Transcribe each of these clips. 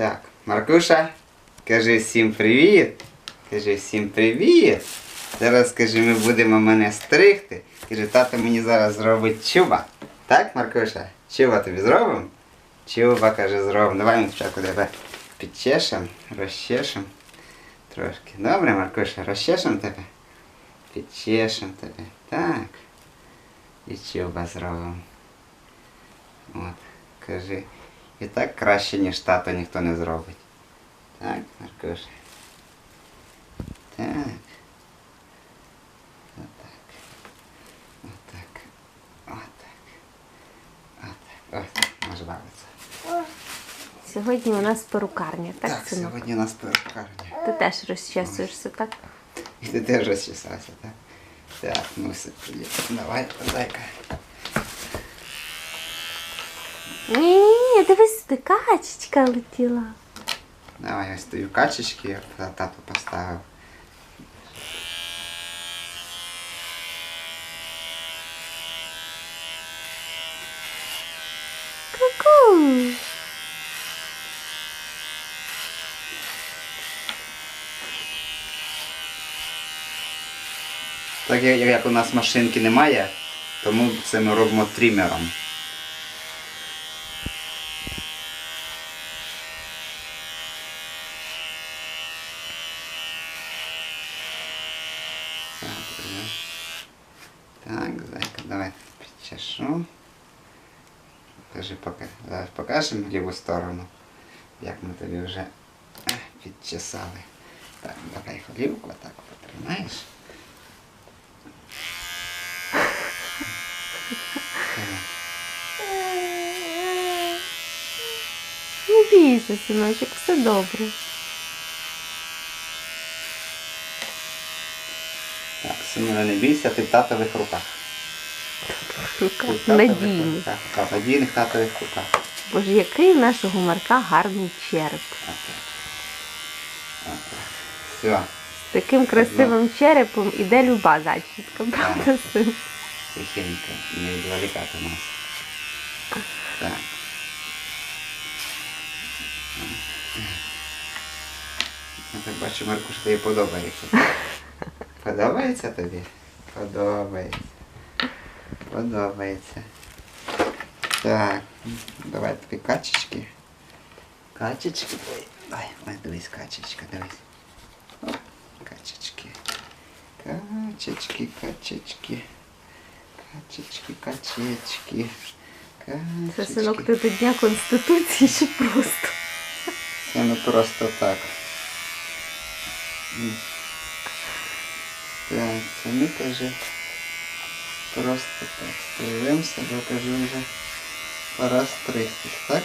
Так, Маркуша, кажи всім привіт. Кажи всім привіт. Зараз скажи, ми будемо мене стригти. Каже, тато мені зараз зробить чуба. Так, Маркуша? Чуба тобі зробимо? Чуба, каже, зробимо. Давай ми спочатку тебе підчешем, розчешем. Трошки. Добре, Маркуша, розчешем тебе. Підчешем тебе. Так. І чуба зробимо. От, кажи. І так краще, ніж тато ніхто не зробить. Так, Маркуша. Так. Отак. Отак. Отак. Отак. Ось, може бавитися. Сьогодні у нас перукарня, так, Так, синок? сьогодні у нас перукарня. Ти теж розчесуєшся, так? І ти теж розчесався, так? Так, ну все. Давай, дай-ка. Ні, ні, дивись, ти качечка летіла. Давай, ось стою качечки, я тато поставив. Ку-ку. Так як, у нас машинки немає, тому це ми робимо трімером. Так, добре. так, зайка, давай підчешу. Покажи, пока. Зараз покажемо в ліву сторону, як ми тобі вже е, підчесали. Так, давай голівку так потримаєш. Не бійся, синочок, все добре. Так, синуля, не бійся, ти в татових руках. Ти Надійні. Так, в надійних татових руках. Боже, який в нашого Марка гарний череп. Все, З таким красивим черепом іде люба зачітка, правда, син? тихенько, не відволікати нас. Так. Я так бачу, Марку, що тобі подобається. Подобається тобі? Подобається. Подобається. Так, давай тобі качечки. Качечки. Ой, ой, ой, дивись, качечка, дивись. Оп, качечки. Качечки, качечки. Качечки, качечки. Це Качечки. синок ти до Дня Конституції чи просто. Це не просто так. М. Так, це ми каже. Просто так. Стрижемося, бо кажу вже пора стригтись, так?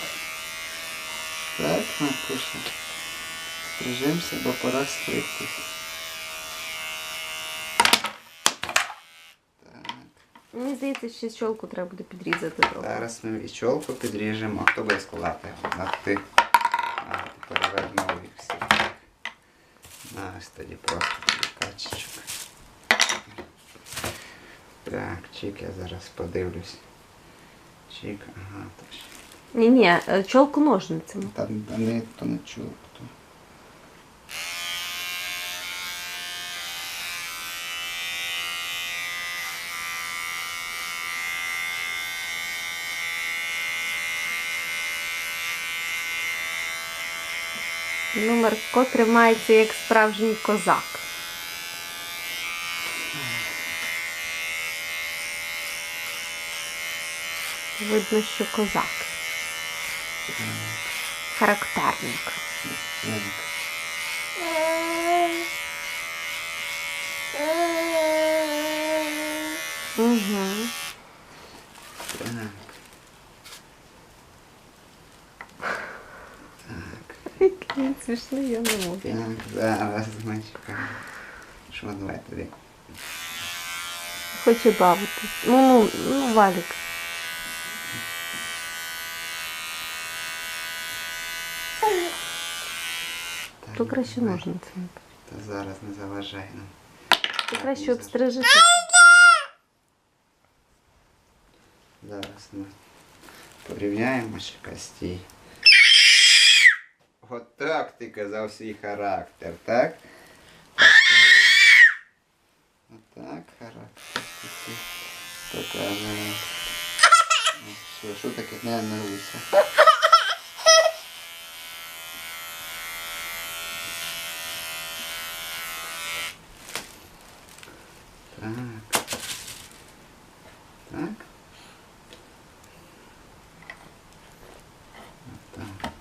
Так, Маркуша. Стрижемося, бо пора стригтись. Мені здається, ще чолку треба буде підрізати трохи. Зараз ми і чолку підріжемо, хто буде складати? А ти. Перевернув їх всі. На, ось тоді просто качечок. Так, чик, я зараз подивлюсь. Чик, ага, точно. Ні, ні, чолку ножницями. Та та не то не чув. То. Ну, Марко тримається як справжній козак. Видно, що козак. Характерник. Угу. Так. Який смішний, я не можу. Так, зараз чекаємо. Що давай тобі? Хоче бавитись. Ну, ну, ну, валік. То краще давай. ножницями. Та зараз не заважай нам. То Так, краще ну, обстрижити. Зараз ми порівняємо ще костій. Отак ти казав свій характер, так? Отак характер такий. Покажемо. Що, що таке? Не нервуйся. Так. Так. Так.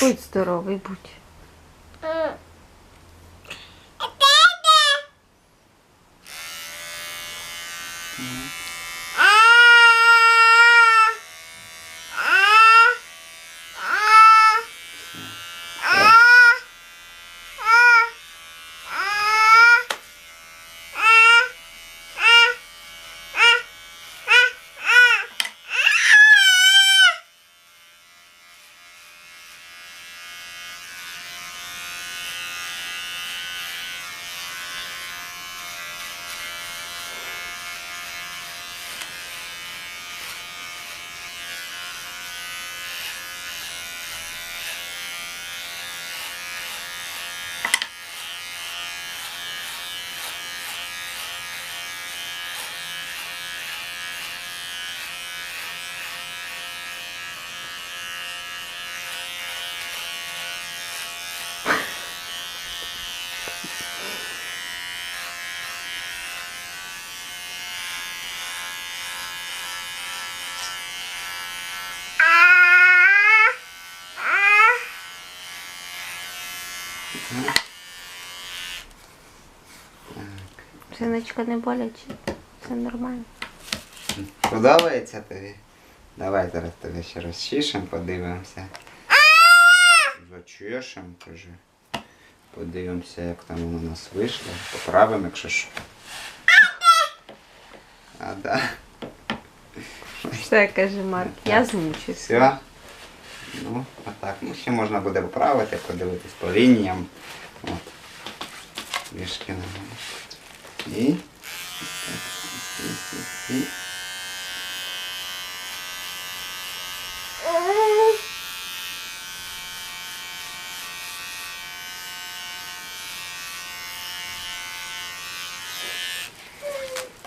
Будь здоровий, будь. Синочка не боляче. Все нормально. Подобається тобі? Давай зараз тебе ще розчішем, подивимося. Зачешем, кажи. Подивимося, як там у нас вийшло. Поправимо, якщо що. А, да. Все, каже Марк, я змучився. Все. Ну, а так, ну ще можна буде поправити, подивитись по лініям. От. Вішки на І. І, і, і.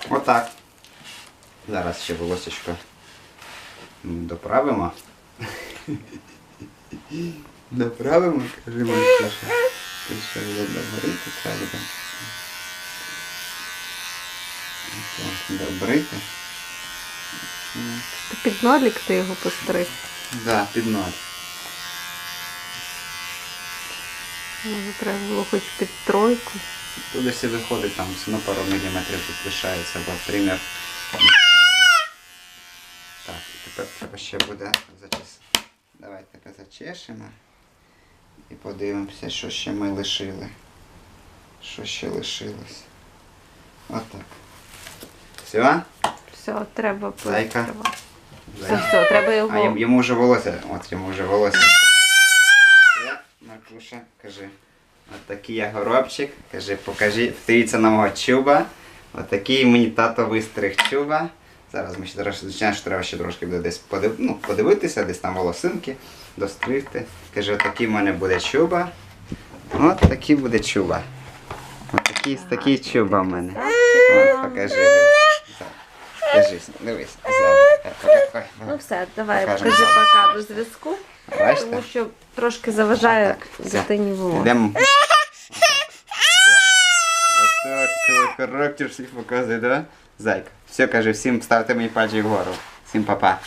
Отак. Зараз ще волосечко доправимо. Доправимо, кажи Маркуша. Ти ще видно горити треба. Так, Добрити. Ти під нолік ти його постриг. Да, під ноль. Може, треба було хоч під тройку. Туди все виходить, там все одно пару міліметрів тут лишається, бо примір. Так, і тепер треба ще буде зачесати. Давай тебе зачешемо. І подивимося, що ще ми лишили. Що ще лишилось. Отак. Все? Все, треба Зайка. Все, все, треба А його. йому, йому вже волосся. От йому вже волосся. Все, Маркуша, кажи. От такий я горобчик. Кажи, покажи, дивіться на мого чуба. От такий мені тато вистриг чуба. Зараз ми ще трошки, звичайно, що треба ще трошки буде десь подив, ну, подивитися, десь там волосинки, достригти. Кажи, от такий в мене буде чуба. От такий буде чуба. От такий, такий чуба в мене. От, покажи. Дивись. Дивись. Ну все, давай, покажи пока до зв'язку, тому що трошки заважає дитині волосся. Йдемо. Отак, характер всіх показує, да? Зайка. Все, каже, всім ставте мені пальчик вгору. Всім па-па.